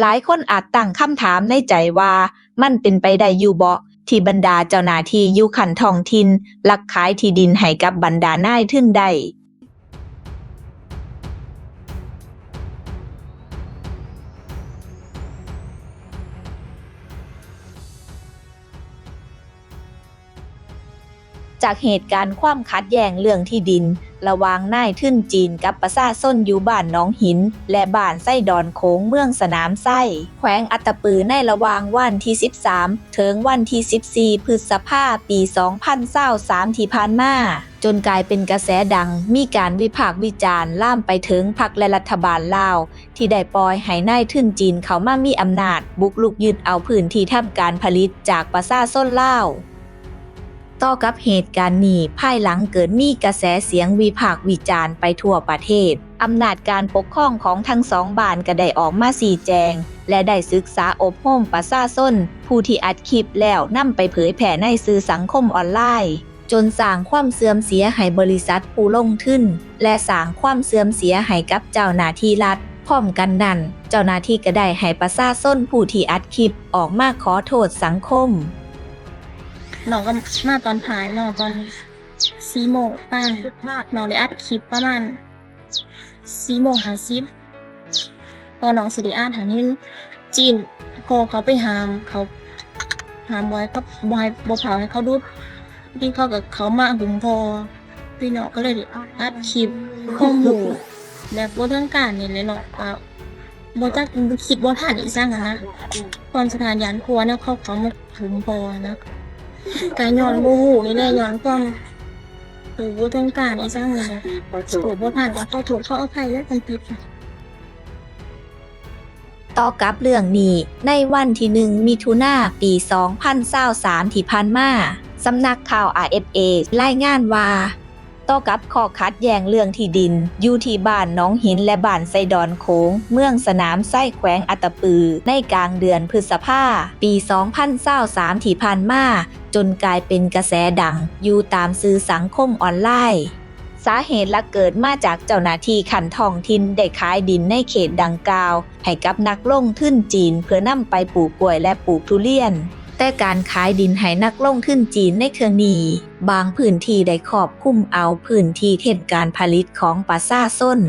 หลายคนอาจตั้งคำถามในใจว่ามันเป็นไปได้อยู่บ่ที่บรรดาเจ้าหน้าที่ยูขันทองถิ่นลักขายที่ดินให้กับบรรดานายทึ่นได้จากเหตุการณ์ความขัดแย้งเรื่องที่ดิน ระวางนายทึ่นจีนกับประชาชนอยู่บ้านน้องหิน และบ้านไส้ดอนโค้งเมืองสนามไส้แขวงอัตปือในระวางวันที่ 13 ถึงวันที่ 14 พฤษภาปี2023ที่ผ่านมาจนกลายเป็นกระแสดัง มีการวิพากษ์วิจารณ์ล่ามไปถึงพรรคและรัฐบาลลาว ที่ได้ปล่อยให้นายทึ่นจีนเขามามีอำนาจ บุกลุกยึดเอาพื้นที่ทำการผลิตจากประชาชนลาว ต่อกับเหตุการณ์นี้ภายหลังเกิดมีกระแสเสียงวิพากษ์วิจารณ์ไปทั่วประเทศ อำนาจการปกครองของทั้งสองบ้านก็ได้ออกมาสี่แจง และได้ศึกษาอบรมประชาชนผู้ที่อัดคลิปแล้วนำไปเผยแผ่ในสื่อสังคมออนไลน์ จนสร้างความเสื่อมเสียให้บริษัทผู้ลงทุนและสร้างความเสื่อมเสียให้กับเจ้าหน้าที่รัฐพร้อมกันนั้น เจ้าหน้าที่ก็ได้ให้ประชาชนผู้ที่อัดคลิปออกมาขอโทษสังคม น้องก็มาตอนท้ายน้องตอนสี่โมงป้าน้องได้อัดคลิปประมาณสี่โมงห้าสิบตอนน้องสิได้อ่านทางนี้จีนพอเขาไปหามเขาหามไว้เขาบอยบอเผาให้เขาดูที่เขากับเขามาหุมพอพี่น้องก็เลยอัดคลิปข้อมูลแบบบทางการนี่เลยเนาะก็บจักคิดบ่ทันอีกสั่งนะความสถานยานครัวเนี่ยเขาเขามาหุมพอนะ กายย้อนโมโหนี่แหละย้อนความหรือว่าต้องการอีสร้างเลยโอ้บ่ผ่านก็ขอโทษขออภัยแล้วกันผิดต่อกับเรื่องนี้ ในวันที่หนึ่งมิถุนาปี2023ที่ผ่านมาสำนักข่าว RFA รายงานว่าต่อกับข้อคัดแย้งเรื่องที่ดิน อยู่ที่บ้านน้องหินและบ้านไซดอนโค้ง เมืองสนามไส้แขวงอัตตปือ ในกลางเดือนพฤษภาปี 2023ที่ผ่านมา จนกลายเป็นกระแสดัง อยู่ตามสื่อสังคมออนไลน์ สาเหตุลักเกิดมาจากเจ้าหน้าที่ขันทองถิ่นได้ขายดินในเขตดังกล่าว ให้กับนักลงทุนจีนเพื่อนำไปปลูกกล้วยและปลูกทุเรียน แต่การขายดินให้นักลงทุนจีนในเครื่องนี้ บางพื้นที่ได้ครอบคลุมเอาพื้นที่เทศการผลิตของปลาซ่าส้น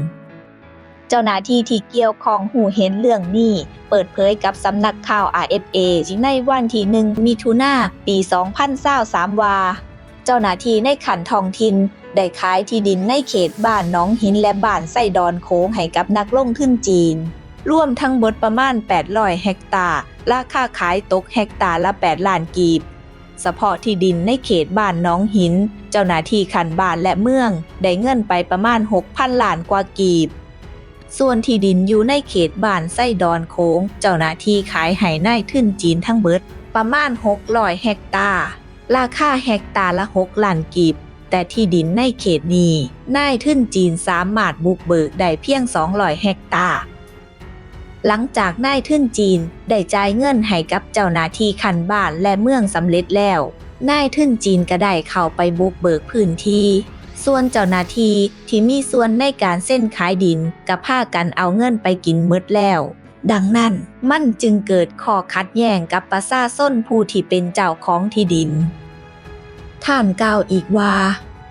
เจ้าหน้าที่ที่เกี่ยวข้องหูเห็นเรื่องนี้ เปิดเผยกับสำนักข่าว RFA ในวันที่หนึ่งมิถุนาปี 2023ว่า เจ้าหน้าที่ในขันทองทินได้ขายที่ดินในเขตบ้านน้องหินและบ้านไส้ดอนโค้งให้กับนักลงทุนจีน รวมทั้งหมดประมาณ 800 เฮกตาร์ ราคาขายตกเฮกตาร์ละ 8 ล้านกีบเฉพาะที่ดินในเขตบ้านน้องหิน เจ้าหน้าที่ขันบ้านและเมือง ได้เงินไปประมาณ 6,000 ล้านกว่ากีบ ส่วนที่ดินอยู่ในเขตบ้านไส้ดอนโค้ง เจ้าหน้าที่ขายให้นายทุนจีนทั้งเบิด ประมาณ600เฮกตาร์ ราคาเฮกตาร์ละ6ล้านกีบ แต่ที่ดินในเขตนี้นายทุนจีนสามารถบุกเบิกได้เพียง200เฮกตาร์หลังจากนายทุนจีนได้จ่ายเงินให้กับเจ้าหน้าที่คันบ้านและเมืองสำเร็จแล้วนายทุนจีนก็ได้เข้าไปบุกเบิกพื้นที่ ส่วนเจ้าหน้าที่ที่มีส่วนในการเส้นขายดินกับพากันเอาเงินไปกินมืดแล้ว ดังนั้นมันจึงเกิดข้อขัดแย้งกับประชาชนผู้ที่เป็นเจ้าของที่ดิน ท่านกล่าวอีกว่า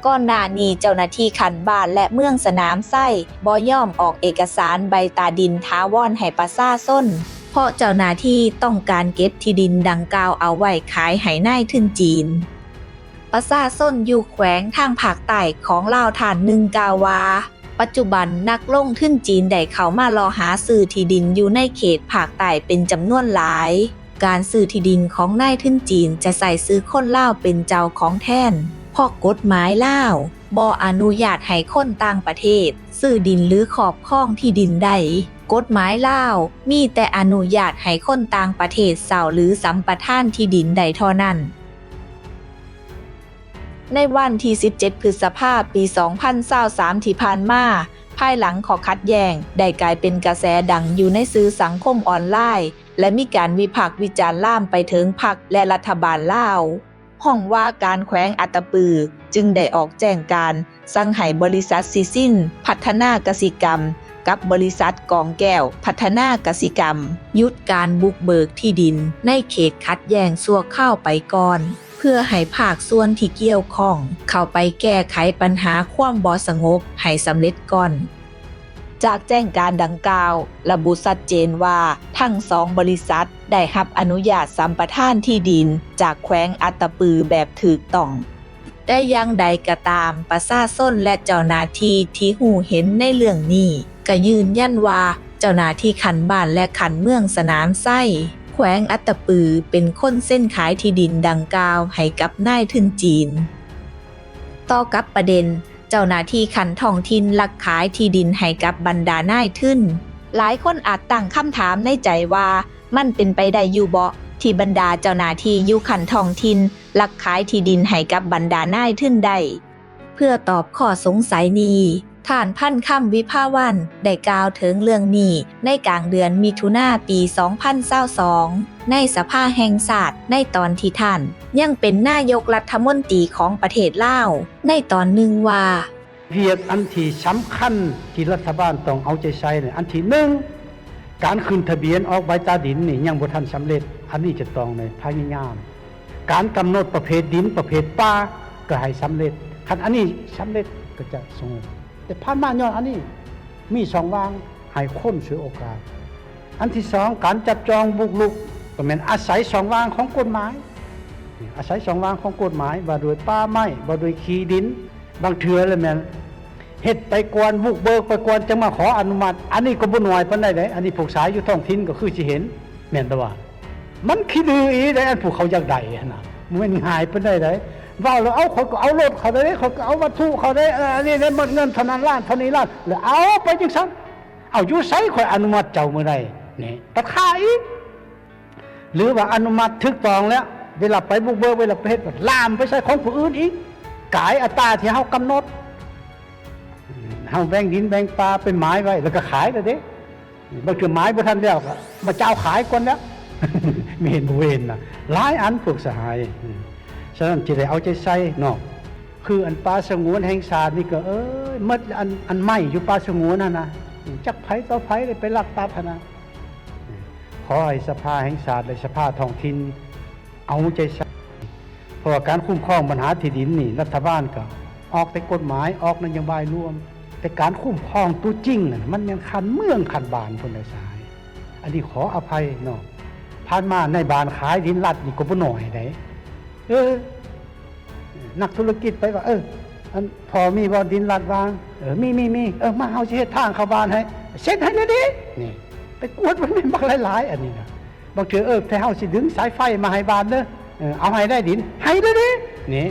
ก่อนหน้านี้เจ้าหน้าที่ขันบ้านและเมืองสนามไส้บ่ย่อมออกเอกสารใบตาดินท้าวอนให้ประชาชนเพราะเจ้าหน้าที่ต้องการเก็บที่ดินดังกล่าวเอาไว้ขายให้นายทุนจีน ประชาชนอยู่แขวงทางภาคใต้ของลาวฐานหนึ่งกาวา ปัจจุบันนักลงทุนจีนได้เข้ามารอหาซื้อที่ดินอยู่ในเขตภาคใต้เป็นจำนวนหลาย การซื้อที่ดินของนายทุนจีนจะใส่ซื้อคนลาวเป็นเจ้าของแทนเพราะกฎหมายลาวบ่อนุญาตให้คนต่างประเทศ ซื้อดินหรือขอบครองที่ดินใดกฎหมายลาวมีแต่อนุญาตให้คนต่างประเทศเสาหรือสัมปทานที่ดินใดเท่านั้น ในวันที่17 พฤษภาคมปี 2023ที่ผ่านมาภายหลังขอคัดแยงได้กลายเป็นกระแสดังอยู่ในสื่อสังคมออนไลน์ และมีการวิพากษ์วิจารณ์ล่ามไปถึงพรรคและรัฐบาลลาวห้องว่าการแขวงอัตปือ จึงได้ออกแจ้งการสั่งให้บริษัทซิซินพัฒนากสิกรรม กับบริษัทกองแก้ว พัฒนากสิกรรม ยุดการบุกเบิกที่ดิน ในเขตคัดแย่งสัวข้าวไปก่อน พื่อให้ภาคส่วนที่เกี่ยวข้อง เข้าไปแก้ไขปัญหาความบ่สงบให้สำเร็จก่อน จากแจ้งการดังกล่าว ระบุชัดเจนว่าทั้งสองบริษัทได้รับอนุญาตสัมปทานที่ดิน จากแขวงอัตตปือแบบถูกต้องได้ยังใดก็ตามประชาชนและเจ้าหน้าที่ที่หูเห็นในเรื่องนี้ก็ยืนยันว่าเจ้าหน้าที่ขันบ้านและขันเมืองสนามไส้ แขวงอัตตปือเป็นคนเส้นขายที่ดินดังกล่าวให้กับนายทุนจีน ต่อกับประเด็นเจ้าหน้าที่ขันท้องถิ่นลักขายที่ดินให้กับบรรดานายทุนหลายคนอาจตั้งคำถามในใจว่ามันเป็นไปได้อยู่บ่ที่บรรดาเจ้าหน้าที่อยู่ขันทองถิ่นลักขายที่ดินให้กับบรรดานายทุนได้ เพื่อตอบข้อสงสัยนี้ ท่านพันคำวิภาวัน ได้กล่าวถึงเรื่องนี้ในกลางเดือนมิถุนาปี 2022 ในสภาแห่งศาสตร์ในตอนที่ท่าน ยังเป็นนายกรัฐมนตรีของประเทศลาวในตอนหนึ่งว่าเวียกอันที่สำคัญที่รัฐบาลต้องเอาใจใส่เนี่ยอันที่หนึ่งการขึ้นทะเบียนออกใบตาดินนี่ยังบ่ทันสำเร็จ อันนี้จะต้องในพยายาม การกำหนดประเภทดินประเภทป่าก็ให้สำเร็จคันอันนี้สำเร็จก็จะสงบ แต่ผ่านมาย้อนอันนี้มีสองวางให้คนเสียโอกาส อันที่สองการจับจองบุกลุกก็เป็นอาศัยสองวางของกฎหมาย อาศัยสองวางของกฎหมายว่าโดยป้าไม้ว่าโดยขีดิน บางเถื่อเลยแม่นเฮ็ดไปกวนบุกเบิกไปกวนจะมาขออนุมัติ อันนี้ก็บ่น้อยปานใดเด้อันนี้พวกสายอยู่ท้องถิ่นก็คือสิเห็นแม่นแต่ว่า มันคิดดืออีได้อันพวกเขาอยากได้นะมันง่ายปานใดเด้ ว่าแล้วเอาเขาก็เอารถเขาได้เขาก็เอาวัตถุเขาได้อันนี้ได้หมดเงินเท่านั้นล้านเท่านี้ล้านแล้วเอาไปจังซั่นเอาอยู่ไสข่อยอนุมัติเจ้าเมื้อใดนี่ตัดค่าอีกหรือว่าอนุมัติทึกตองแล้ว เวลาไปบุกเบิกเวลาไปเฮ็ดลามไปใส่ของผู้อื่นอีกกายอัตราที่เฮากำหนดเฮาแบ่งดินแบ่งปลาเป็นหมายไว้ แล้วก็ขายแล้วเด้บางทีหมายบ่ทันแล้วก็มาเจ้าขายก่อนแล้วไม่เห็นบ่เห็นนะหลายอันพวกสหาย ฉะนั้นจะได้เอาใจใส่เนาะคืออันป่าสงวนแห่งชาตินี่ก็เอ้ยหมดอันอันใหมอยู่ป่าสงวนนั่นนะจักไผต่อไผได้ไปลักตัดหั่นะขอให้สภาแห่งชาติและสภาท้องถิ่นเอาใจใส่เพราะการคุ้มครองปัญหาที่ดินนี่ รัฐบาลก็ออกแต่กฎหมายออกนโยบายรวม แต่การคุ้มครองตัวจริงน่ะมันยังคันเมืองคันบานคนในสาย อันนี้ขออภัยเนาะผ่านมาในบานขายดินรัดนี่ก็บ่หน่อยได้ เออนักธุรกิจไปว่า เอออันพอมีบ่ดินรัดวาง เออมีมีมีเออมาเอาเฮ็ดทางเข้าบ้านให้เซ็นให้น่อยดินี่ไปกวดมันเป็นบักหลายๆ อันนี้นะบางเถือเออถ้าเฮาสิดึงสายไฟมาให้บ้านเด้อเออเอาให้ได้ดินให้เด้ดินี่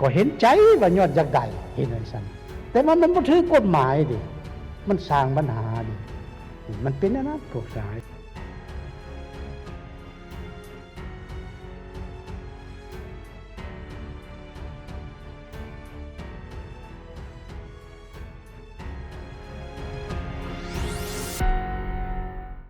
ก็เห็นใจว่ายอดอยากได้เห็นจังซั่นแต่ว่ามันบ่ถือกฎหมายดิมันสร้างปัญหาดิมันเป็นอันนั้นพวกสาย